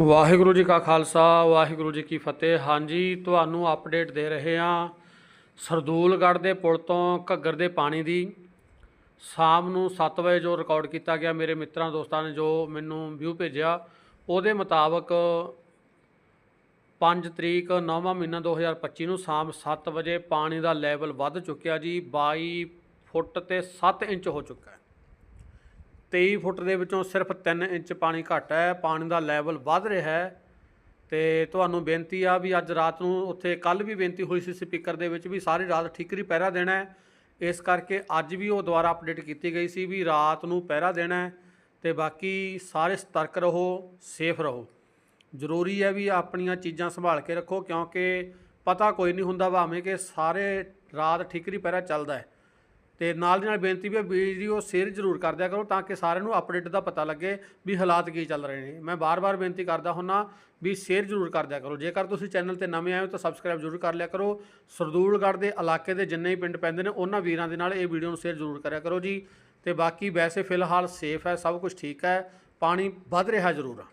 ਵਾਹਿਗੁਰੂ ਜੀ ਕਾ ਖਾਲਸਾ, ਵਾਹਿਗੁਰੂ ਜੀ ਕੀ ਫਤਿਹ। ਹਾਂਜੀ, ਤੁਹਾਨੂੰ ਅਪਡੇਟ ਦੇ ਰਹੇ ਹਾਂ ਸਰਦੂਲਗੜ੍ਹ ਦੇ ਪੁਲ ਤੋਂ ਘੱਗਰ ਦੇ ਪਾਣੀ ਦੀ। ਸ਼ਾਮ ਨੂੰ 7 ਵਜੇ ਜੋ ਰਿਕਾਰਡ ਕੀਤਾ ਗਿਆ, ਮੇਰੇ ਮਿੱਤਰਾਂ, ਦੋਸਤਾਂ ਨੇ ਜੋ ਮੈਨੂੰ ਵਿਊ ਭੇਜਿਆ, ਉਹਦੇ ਮੁਤਾਬਕ 5 ਤਰੀਕ 9ਵਾਂ ਮਹੀਨਾ 2025 ਨੂੰ ਸ਼ਾਮ 7 ਵਜੇ ਪਾਣੀ ਦਾ ਲੈਵਲ ਵੱਧ ਚੁੱਕਿਆ ਜੀ 22 ਫੁੱਟ ਤੇ 7 ਇੰਚ ਹੋ ਚੁੱਕਾ ਹੈ। 23 ਫੁੱਟ ਦੇ ਵਿੱਚੋਂ ਸਿਰਫ 3 ਇੰਚ ਪਾਣੀ ਘੱਟ ਹੈ, ਪਾਣੀ ਦਾ ਲੈਵਲ ਵੱਧ ਰਿਹਾ ਹੈ। ਤੇ ਤੁਹਾਨੂੰ ਬੇਨਤੀ ਆ ਵੀ ਅੱਜ ਰਾਤ ਨੂੰ ਉੱਥੇ ਕੱਲ ਵੀ ਬੇਨਤੀ ਹੋਈ ਸੀ ਸਪੀਕਰ ਦੇ ਵਿੱਚ ਵੀ ਸਾਰੀ ਰਾਤ ਠੀਕਰੀ ਪਹਿਰਾ ਦੇਣਾ ਹੈ। ਇਸ ਕਰਕੇ ਅੱਜ ਵੀ ਉਹ ਦੁਬਾਰਾ ਅਪਡੇਟ ਕੀਤੀ ਗਈ ਸੀ ਵੀ ਰਾਤ ਨੂੰ ਪਹਿਰਾ ਦੇਣਾ ਹੈ ਤੇ ਬਾਕੀ ਸਾਰੇ ਸਤਰਕ ਰਹੋ ਸੇਫ ਰਹੋ। ਜ਼ਰੂਰੀ ਹੈ ਵੀ ਆਪਣੀਆਂ ਚੀਜ਼ਾਂ ਸੰਭਾਲ ਕੇ ਰੱਖੋ ਕਿਉਂਕਿ ਪਤਾ ਕੋਈ ਨਹੀਂ ਹੁੰਦਾ, ਭਾਵੇਂ ਕਿ ਸਾਰੇ ਰਾਤ ਠੀਕਰੀ ਪਹਿਰਾ ਚੱਲਦਾ ਹੈ। ਤੇ ਨਾਲ ਦੀ ਨਾਲ ਬੇਨਤੀ ਵੀ ਹੈ ਵੀਡੀਓ ਸ਼ੇਅਰ ਜ਼ਰੂਰ ਕਰ ਦਿਆ ਕਰੋ ਤਾਂ ਕਿ ਸਾਰਿਆਂ ਨੂੰ ਅਪਡੇਟ ਦਾ ਪਤਾ ਲੱਗੇ ਵੀ ਹਾਲਾਤ ਕੀ ਚੱਲ ਰਹੇ ਨੇ। ਮੈਂ ਬਾਰ-ਬਾਰ ਬੇਨਤੀ ਕਰਦਾ ਹੁੰਨਾ ਵੀ ਸ਼ੇਅਰ ਜ਼ਰੂਰ ਕਰ ਦਿਆ ਕਰੋ। ਜੇਕਰ ਤੁਸੀਂ ਚੈਨਲ ਤੇ ਨਵੇਂ ਆਏ ਹੋ ਤਾਂ ਸਬਸਕ੍ਰਾਈਬ ਜ਼ਰੂਰ ਕਰ ਲਿਆ ਕਰੋ। ਸਰਦੂਲਗੜ੍ਹ ਦੇ ਇਲਾਕੇ ਦੇ ਜਿੰਨੇ ਵੀ ਪਿੰਡ ਪੈਂਦੇ ਨੇ, ਉਹਨਾਂ ਵੀਰਾਂ ਦੇ ਨਾਲ ਇਹ ਵੀਡੀਓ ਨੂੰ ਸ਼ੇਅਰ ਜ਼ਰੂਰ ਕਰਿਆ ਕਰੋ ਜੀ। ਤੇ ਬਾਕੀ ਵੈਸੇ ਫਿਲਹਾਲ ਸੇਫ ਹੈ, ਸਭ ਕੁਝ ਠੀਕ ਹੈ। ਪਾਣੀ ਵੱਧ ਰਿਹਾ ਜ਼ਰੂਰ ਆ।